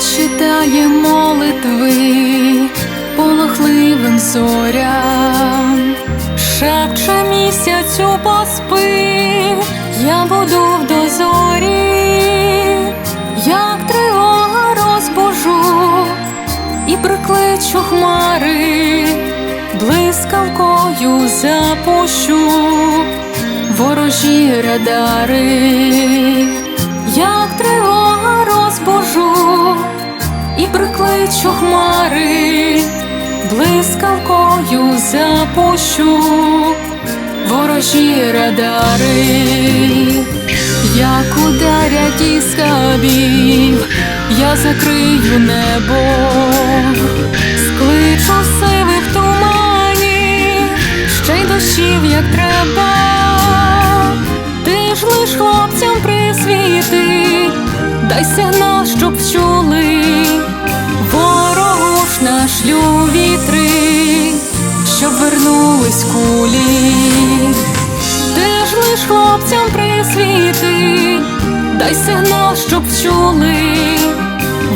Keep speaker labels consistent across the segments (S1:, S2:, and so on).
S1: читає молитви полохливим зорям, шепче місяцю поспи, я буду в дозорі, як тривога розбужу і прикличу хмари, блискавкою запущу ворожі радари. І прикличу хмари, блискавкою запущу ворожі радари, як ударять із кабів, я закрию небо, скличу сивих туманів, ще й дощів, як треба, ти ж лиш хлопцям присвіти, дай сигнал, щоб чули, кулі. Ти ж лиш хлопцям присвіти, дай сигнал, щоб чули,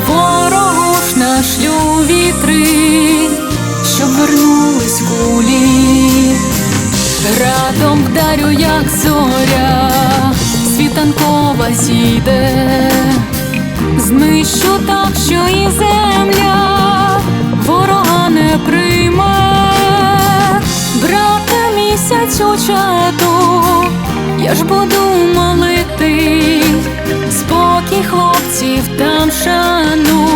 S1: ворогу ж нашлю вітри, щоб вернулись кулі, радом вдарю, як зоря, світанкова зійде, знищу так, що і земля місяцю я ж буду молити, спокій хлопців там шану,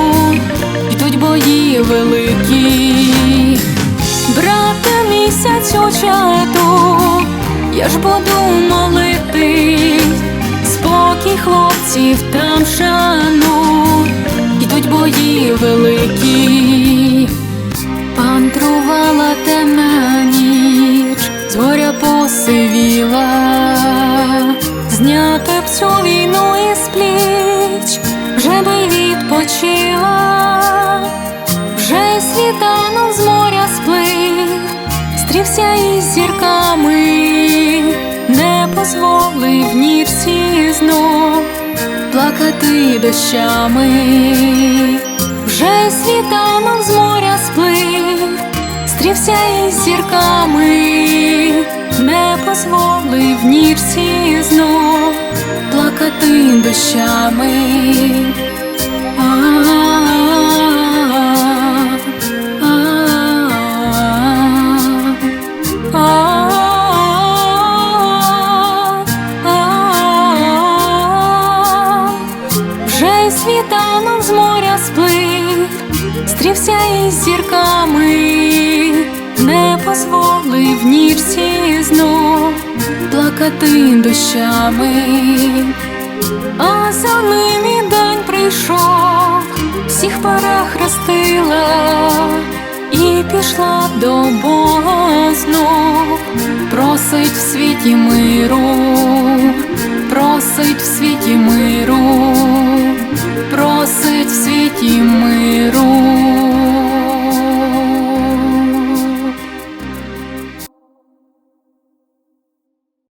S1: йдуть бої великі, брате місяцю чату, я ж буду молити, спокій хлопців там шану, йдуть бої великі. Пантрувала посивіла, зняти б війну із пліч, вже би відпочила, вже й світанок з моря сплив, стрівся із зірками, не позволив нічці знов плакати дощами, вже й світанок з моря сплив, стрівся із зірками, не позволив нічці знов плакати дощами. Вже й світанок з моря сплив, стрівся із зірками, не позволив знов плакати дощами, а за ним день прийшов, всіх перехрестила і пішла до Бога знов, просить в світі миру, просить в світі миру, просить в світі миру.